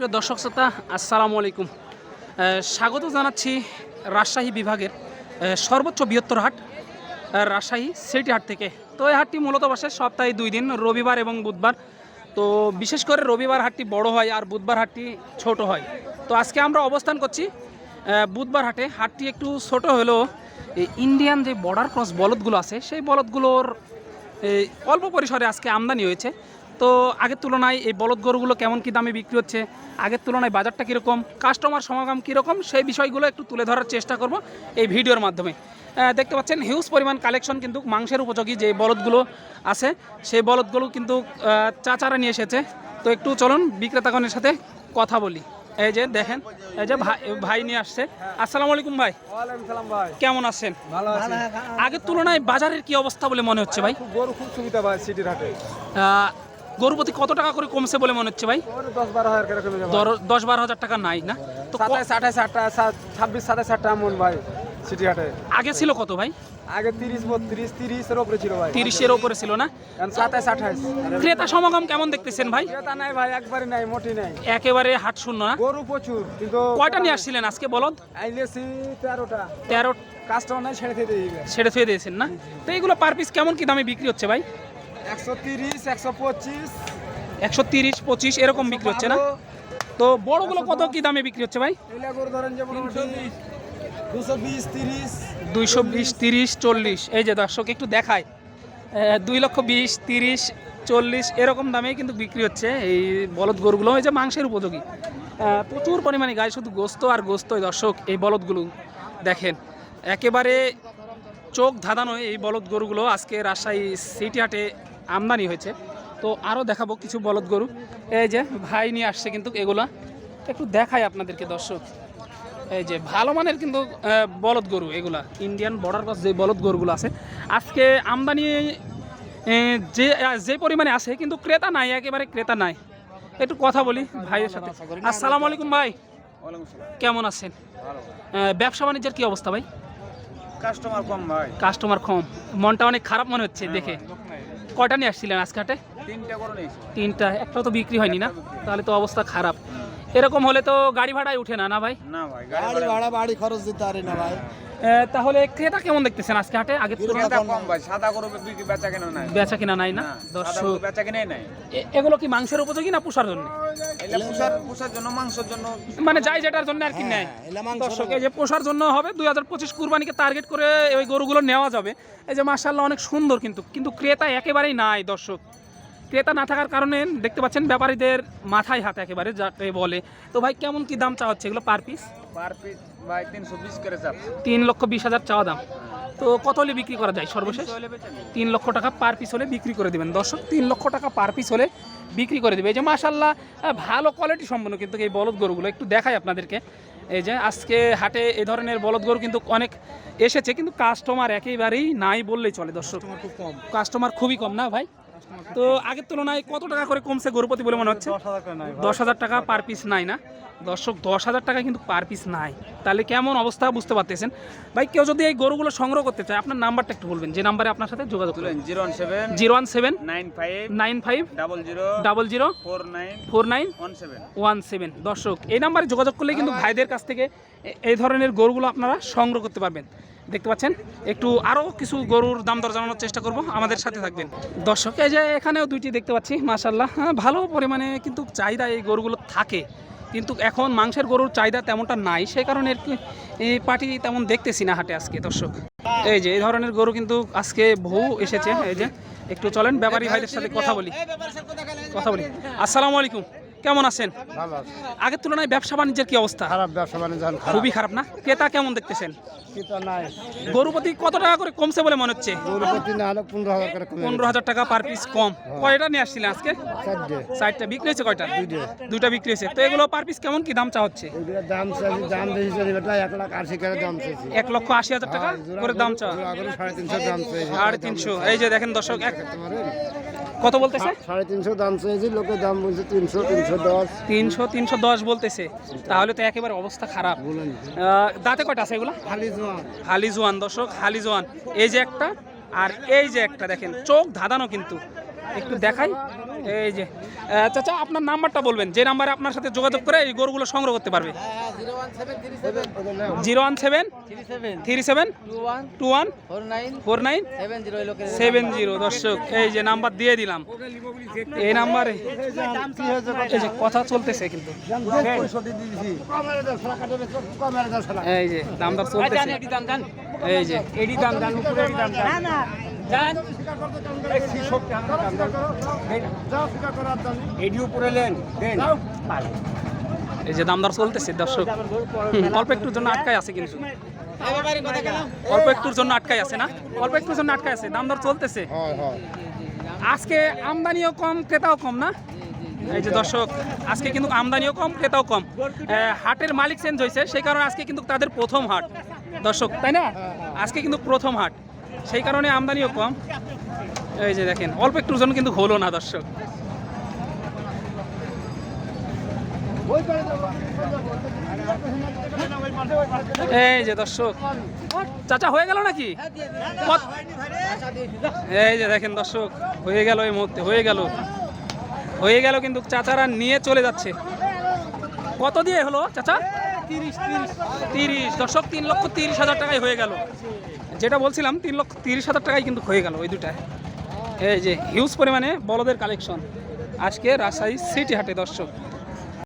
প্রিয় দর্শক শ্রোতা, আসসালামু আলাইকুম। স্বাগত জানাচ্ছি রাজশাহী বিভাগের সর্বোচ্চ বৃহত্তর হাট রাজশাহী সিটি হাট থেকে। তো এই হাটটি মূলত বসে সপ্তাহে দুই দিন, রবিবার এবং বুধবার। তো বিশেষ করে রবিবার হাটটি বড় হয় আর বুধবার হাটটি ছোট হয়। তো আজকে আমরা অবস্থান করছি বুধবার হাটে। হাটটি একটু ছোট হলেও ইন্ডিয়ান যে বর্ডার ক্রস বলদগুলো আছে, সেই বলদগুলোর অল্প পরিসরে আজকে আমদানি হয়েছে। তো আগের তুলনায় এই বলদ গরুগুলো কেমন কী দামে বিক্রি হচ্ছে? আগের তুলনায় বাজারটা কীরকম? কাস্টমার সমাগম কীরকম? সেই বিষয়গুলো একটু তুলে ধরার চেষ্টা করব এই ভিডিওর মাধ্যমে। দেখতে পাচ্ছেন হিউজ পরিমাণ কালেকশন কিন্তু মাংসের উপযোগী যে বলদগুলো আছে সেই বলদগুলো কিন্তু চাচারা নিয়ে এসেছে। তো একটু চলুন বিক্রেতাগণের সাথে কথা বলি। এই যে দেখেন এই যে ভাই ভাই নিয়ে আসছে। আসসালামু আলাইকুম ভাই। কেমন আছেন? আগের তুলনায় বাজারের কি অবস্থা বলে মনে হচ্ছে ভাই? খুব গরু খুব সুবিধা ভাই সিটির হাটে। গরুপতি কত টাকা করে কমছে বলে মনে হচ্ছে ভাই? দশ বারো হাজার টাকা নাই না? তো আটটা ছাব্বিশ সাতাইশ আটটা মন ভাই সিটি হাটে আগে ছিল কত ভাই? আগে তিরিশ বত্রিশ তিরিশের ওপরে ছিল ভাই। তিরিশের ওপরে ছিল না? এখন সাতাইশ আঠাইশ ক্রেতা সমাগম কেমন দেখতেছেন ভাই? ক্রেতা নাই ভাই একবারে নাই মোটি নাই। একেবারে হাট শূন্য না? গরু প্রচুর কিন্তু কয়টা নিয়ে আসছিলেন আজকে বলদ? আইলেছি তেরোটা। তেরো কাস্টমার নাই ছেড়ে দিয়ে ছেড়ে থুয়ে দিয়েছেন না? তো এইগুলো পার পিস কেমন কি দামে বিক্রি হচ্ছে ভাই? একশো তিরিশ একশো পঁচিশ। একশো তিরিশ পঁচিশ এরকম বিক্রি হচ্ছে না? তো বড়গুলো কত কি দামে বিক্রি হচ্ছে ভাই? ধরেন যে দুশো বিশ তিরিশ। দুইশো বিশ তিরিশ চল্লিশ। এই যে দর্শক একটু দেখায় দুই লক্ষ বিশ তিরিশ চল্লিশ এরকম দামেই কিন্তু বিক্রি হচ্ছে এই বলদ গরুগুলো। এই যে মাংসের উপযোগী। প্রচুর পরিমাণে গায়ে শুধু গোস্ত আর গোস্তই দর্শক এই বলদগুলো দেখেন। একেবারে চোখ ধাঁধানো এই বলদ গরুগুলো আজকে রাজশাহী সিটি হাটে আমদানি হয়েছে। তো আরও দেখাবো কিছু বলদ গরু। এই যে ভাই নিয়ে আসছে কিন্তু এগুলা। একটু দেখাই আপনাদেরকে দর্শক। এই যে ভালো মানের কিন্তু বলদ গরু এগুলা। ইন্ডিয়ান বর্ডার ক্রস যে বলদ গরুগুলো আছে। আজকে আমদানি যে যে পরিমাণে আছে কিন্তু ক্রেতা নাই একেবারে ক্রেতা নাই। একটু কথা বলি ভাইয়ের সাথে। আসসালামু আলাইকুম ভাই। কেমন আছেন? ব্যবসা বাণিজ্যের কি অবস্থা ভাই? কাস্টমার কম ভাই। কাস্টমার কম। মনটা অনেক খারাপ মনে হচ্ছে দেখে। কয়টা নিয়ে আসছিলেন আজকে হাটে? তিনটা একটাও তো বিক্রি হয়নি না? তাহলে তো অবস্থা খারাপ। এরকম হলে তো গাড়ি ভাড়ায় উঠে না না ভাই? না ভাই গাড়ি ভাড়া বাড়ি খরচ দিতে পারি না ভাই। আহ, তাহলে ক্রেতা কেমন দেখতেছেন আজকে হাটে? এটা কম ভাই সাদা গরু বিক্রি বেচা কেন নাই। বেচা কিনা নাই না? দর্শক বেচা কিনে নাই। এ- এগুলো কি মাংসের উপযোগী না পোষার জন্য? এটা পুষার পুষার জন্য মাংসের জন্য। মানে যাই যেটার জন্য আর কি নেয়। হ্যাঁ, মাংস দর্শক এই যে পোষার জন্য হবে দুই হাজার পঁচিশ কুরবানিকে টার্গেট করে ওই গরুগুলো নেওয়া যাবে। এই যে মার্শাল্লাহ অনেক সুন্দর কিন্তু কিন্তু ক্রেতা একেবারেই নাই দর্শক। ক্রেতা না থাকার কারণে দেখতে পাচ্ছেন ব্যাপারীদের মাথায় হাত একেবারে যাকে বলে। তো ভাই কেমন কি দাম চাওয়া হচ্ছে এগুলো পার পিস পার পিস ভাই তিনশো বিশ করে চাচ্ছে তিন লক্ষ বিশ হাজার চাওয়া দাম। তো কত হলে বিক্রি করা যায় সর্বশেষ? তিন লক্ষ টাকা পার পিস হলে বিক্রি করে দেবেন। দর্শক তিন লক্ষ টাকা পার পিস হলে বিক্রি করে দেবে। এই যে মাশাল্লাহ ভালো কোয়ালিটি সম্পন্ন কিন্তু এই বলদ গরুগুলো। একটু দেখাই আপনাদেরকে। এই যে আজকে হাটে এ ধরনের বলদ গরু কিন্তু অনেক এসেছে কিন্তু কাস্টমার একেবারেই নাই বললেই চলে দর্শক। খুব কম। কাস্টমার খুবই কম না ভাই? তো আগের তুলনায় কত টাকা করে কমছে গরুপতি বলে মনে হচ্ছে? দশ হাজার টাকা পার পিস নাই না? দর্শক দশ হাজার টাকা কিন্তু পার পিস নাই। তাহলে কেমন অবস্থা বুঝতে পারতেছেন? ভাই কেউ যদি এই গরুগুলো সংগ্রহ করতে চায় আপনার নাম্বারটা একটু বলবেন। যে নাম্বারে আপনার সাথে যোগাযোগ করবেন zero one seven zero one seven nine five nine five double zero double zero four nine four nine one seven. One seven. দর্শক এই নাম্বারে যোগাযোগ করলে কিন্তু ভাইদের কাছ থেকে এই ধরনের গরুগুলো আপনারা সংগ্রহ করতে পারবেন। দেখতে পাচ্ছেন, একটু আরও কিছু গরুর দাম দর জানানোর চেষ্টা করব, আমাদের সাথে থাকবেন। দর্শক, এই যে এখানেও দুইটি দেখতে পাচ্ছি মাশাল্লাহ হ্যাঁ ভালো পরিমাণে কিন্তু চাহিদা এই গরুগুলো থাকে, কিন্তু এখন মাংসের গরুর চাহিদা তেমনটা নাই, সেই কারণে এই পার্টি তেমন দেখতেছি না হাটে আজকে, দর্শক। এই যে, এই ধরনের গরু কিন্তু আজকে বহু এসেছে, এই যে, একটু চলেন, ব্যাপারী ভাইদের সাথে কথা বলি কথা বলি। আসসালামু আলাইকুম। কেমন আছেন? ভালো আছে। আগের তুলনায় ব্যবসা বাণিজ্যের কি অবস্থা? খারাপ ব্যবসা বাণিজ্য এখন খারাপ। খুবই খারাপ না? ক্রেতা কেমন দেখতেছেন? কি তো নাই। গরুপতি কত টাকা করে কমছে বলে মনে হচ্ছে? গরু প্রতি না হলে পনেরো হাজার করে কমে পনেরো হাজার টাকা পার পিস কম। কয়টা নিয়ে আসছিলেন আজকে? চারটে। বিক্রি হয়েছে কয়টা? দুইটে। বিক্রি হয়েছে। তো এগুলো পার পিস কেমন কি দাম চা হচ্ছে? এগুলোর দাম চাইছি দাম বেশি চাইছি বেটা এক লাখ আশি করে দাম চাইছি এক লক্ষ আশি হাজার টাকা করে দাম চা। সাড়ে তিনশো দাম চাইছি সাড়ে তিনশো। এই যে দেখেন দর্শক এক তোমার কত বলতেছে? সাড়ে তিনশো দাম চাইছি লোকের দাম বলছে তিনশো তিনশো দশ। তিনশো তিনশো দশ বলতেছে। তাহলে তো একেবারে অবস্থা খারাপ। দাঁতে কয়টা আছে এগুলো? হালি জোয়ান। হালি জোয়ান দর্শক হালি জোয়ান। এই যে একটা আর এই যে একটা দেখেন চোখ ধাঁধানো কিন্তু। একটু দেখাই। এই যে চাচা, আপনার নাম্বারটা বলবেন। যে নাম্বারে আপনার সাথে যোগাযোগ করে এই গরুগুলো সংগ্রহ করতে পারবে। Zero one seven, three seven. Two one, four nine, seven zero, দর্শক, এই যে নাম্বার দিয়ে দিলাম। এই নাম্বারে, এই যে কথা চলতেছে কিন্তু। এই যে দাম দর চলতেছে। এই যে এডি দাম দাম এডি দাম দাম। এই যে দাম দর চলতেছে দর্শক। অল্প একটুর জন্য আটকায় আছে কিন্তু। অল্প একটুর জন্য আটকায় আছে না? অল্প একটুর জন্য আটকায় আছে দাম দর চলতেছে। হয় হয়। আজকে আমদানিও কম ক্রেতাও কম না? এই যে দর্শক আজকে কিন্তু আমদানিও কম ক্রেতাও কম। হাটের মালিক চেঞ্জ হয়েছে সেই কারণে আজকে কিন্তু তাদের প্রথম হাট। দর্শক তাই না? আজকে কিন্তু প্রথম হাট। সেই কারণে আমদানিও কম। এই যে দেখেন, অল্প একটুর জন্য কিন্তু হলো না, দর্শক। এই যে দর্শক, চাচা হয়ে গেল নাকি? এই যে দেখেন দর্শক, হয়ে গেল এই মুহূর্তে, হয়ে গেল। হয়ে গেল কিন্তু চাচারা নিয়ে চলে যাচ্ছে। কত দিয়ে হলো, চাচা? তিরিশ দর্শক, তিন লক্ষ তিরিশ হাজার টাকায় হয়ে গেল। যেটা বলছিলাম, তিন লক্ষ তিরিশ হাজার টাকায় কিন্তু হয়ে গেল ওই দুটায়। এই যে হিউজ পরিমাণে বলদের কালেকশন আজকে রাজশাহী সিটি হাটে, দর্শক।